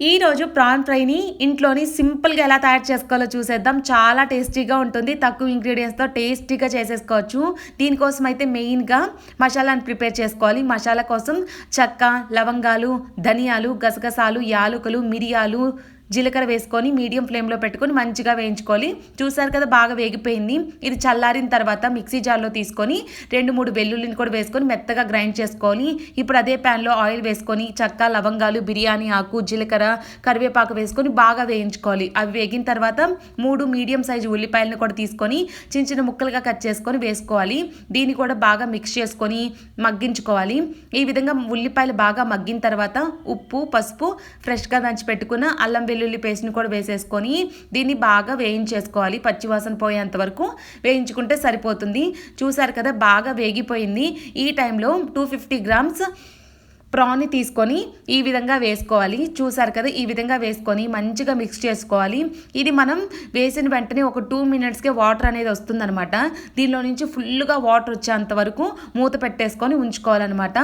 ఈరోజు ప్రాన్ ఫ్రైని ఇంట్లోని సింపుల్గా ఎలా తయారు చేసుకోవాలో చూసేద్దాం. చాలా టేస్టీగా ఉంటుంది. తక్కువ ఇంగ్రీడియంట్స్తో టేస్టీగా చేసేసుకోవచ్చు. దీనికోసం అయితే మెయిన్గా మసాలాను ప్రిపేర్ చేసుకోవాలి. మసాలా కోసం చెక్క లవంగాలు ధనియాలు గసగసాలు యాలకులు మిరియాలు జీలకర్ర వేసుకొని మీడియం ఫ్లేమ్లో పెట్టుకొని మంచిగా వేయించుకోవాలి. చూసారు కదా బాగా వేగిపోయింది. ఇది చల్లారిన తర్వాత మిక్సీ జార్లో తీసుకొని రెండు మూడు వెల్లుల్లిని కూడా వేసుకొని మెత్తగా గ్రైండ్ చేసుకోవాలి. ఇప్పుడు అదే ప్యాన్లో ఆయిల్ వేసుకొని చక్క లవంగాలు బిర్యానీ ఆకు జీలకర్ర కరివేపాకు వేసుకొని బాగా వేయించుకోవాలి. అవి వేగిన తర్వాత మూడు మీడియం సైజు ఉల్లిపాయలను కూడా తీసుకొని చిన్న చిన్న ముక్కలుగా కట్ చేసుకొని వేసుకోవాలి. దీన్ని కూడా బాగా మిక్స్ చేసుకొని మగ్గించుకోవాలి. ఈ విధంగా ఉల్లిపాయలు బాగా మగ్గిన తర్వాత ఉప్పు పసుపు ఫ్రెష్గా దంచి పెట్టుకున్న అల్లం వెల్లుల్లి పేస్ట్ని కూడా వేసేసుకొని దీన్ని బాగా వేయించేసుకోవాలి. పచ్చివాసన పోయేంత వరకు వేయించుకుంటే సరిపోతుంది. చూసారు కదా బాగా వేగిపోయింది. ఈ టైంలో టూ ఫిఫ్టీ గ్రామ్స్ ప్రాన్ని తీసుకొని ఈ విధంగా వేసుకోవాలి. చూసారు కదా ఈ విధంగా వేసుకొని మంచిగా మిక్స్ చేసుకోవాలి. ఇది మనం వేసిన వెంటనే ఒక టూ మినిట్స్కే వాటర్ అనేది వస్తుందనమాట దీనిలో నుంచి ఫుల్గా వాటర్ వచ్చేంత వరకు మూత పెట్టేసుకొని ఉంచుకోవాలన్నమాట.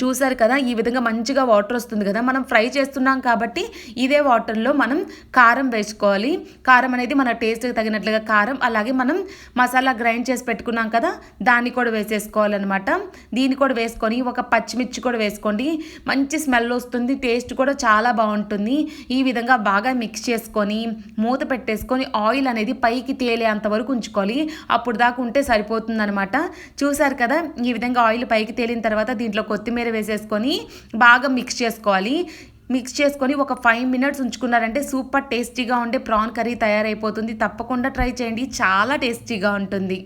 చూసారు కదా ఈ విధంగా మంచిగా వాటర్ వస్తుంది కదా మనం ఫ్రై చేస్తున్నాం కాబట్టి ఇదే వాటర్లో మనం కారం వేసుకోవాలి. కారం అనేది మన టేస్ట్కి తగినట్లుగా కారం అలాగే మనం మసాలా గ్రైండ్ చేసి పెట్టుకున్నాం కదా దాన్ని కూడా వేసేసుకోవాలన్నమాట. దీన్ని కూడా వేసుకొని ఒక పచ్చిమిర్చి కూడా వేసుకోండి. మంచి స్మెల్ వస్తుంది టేస్ట్ కూడా చాలా బాగుంటుంది. ఈ విధంగా బాగా మిక్స్ చేసుకొని మూత పెట్టేసుకొని ఆయిల్ అనేది పైకి తేలేంత వరకు ఉంచుకోవాలి. అప్పుడు దాకా ఉంటే సరిపోతుంది అనమాట చూసారు కదా ఈ విధంగా ఆయిల్ పైకి తేలిన తర్వాత దీంట్లో కొత్తిమీర కొత్తిమీర వేసేసుకొని బాగా మిక్స్ చేసుకోవాలి. మిక్స్ చేసుకొని ఒక ఫైవ్ మినిట్స్ ఉంచుకున్నారంటే సూపర్ టేస్టీగా ఉండే ప్రాన్ కర్రీ తయారైపోతుంది. తప్పకుండా ట్రై చేయండి. చాలా టేస్టీగా ఉంటుంది.